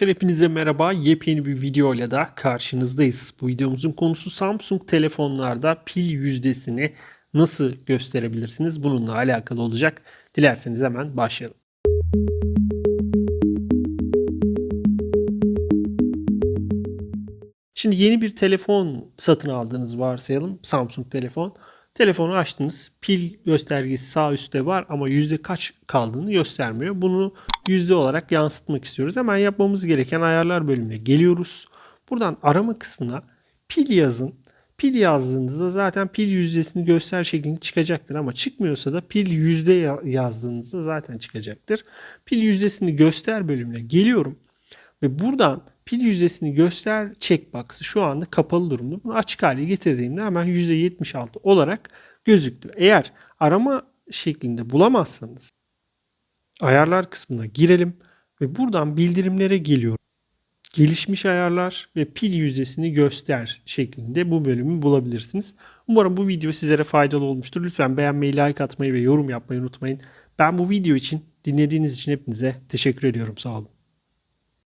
Hepinize merhaba. Yepyeni bir video ile de karşınızdayız. Bu videomuzun konusu Samsung telefonlarda pil yüzdesini nasıl gösterebilirsiniz? Bununla alakalı olacak. Dilerseniz hemen başlayalım. Şimdi yeni bir telefon satın aldığınızı varsayalım. Samsung telefon. Telefonu açtınız. Pil göstergesi sağ üstte var ama yüzde kaç kaldığını göstermiyor. Bunu yüzde olarak yansıtmak istiyoruz. Hemen yapmamız gereken ayarlar bölümüne geliyoruz. Buradan arama kısmına pil yazın. Pil yazdığınızda zaten pil yüzdesini göster şeklinde çıkacaktır ama çıkmıyorsa da pil yüzde ya- yazdığınızda zaten çıkacaktır. Pil yüzdesini göster bölümüne geliyorum. Ve buradan pil yüzdesini göster checkbox'ı şu anda kapalı durumda. Bunu açık hale getirdiğimde hemen %76 olarak gözüktü. Eğer arama şeklinde bulamazsanız ayarlar kısmına girelim ve buradan bildirimlere geliyorum. Gelişmiş ayarlar ve pil yüzdesini göster şeklinde bu bölümü bulabilirsiniz. Umarım bu video sizlere faydalı olmuştur. Lütfen beğenmeyi, like atmayı ve yorum yapmayı unutmayın. Ben bu video için dinlediğiniz için hepinize teşekkür ediyorum. Sağ olun.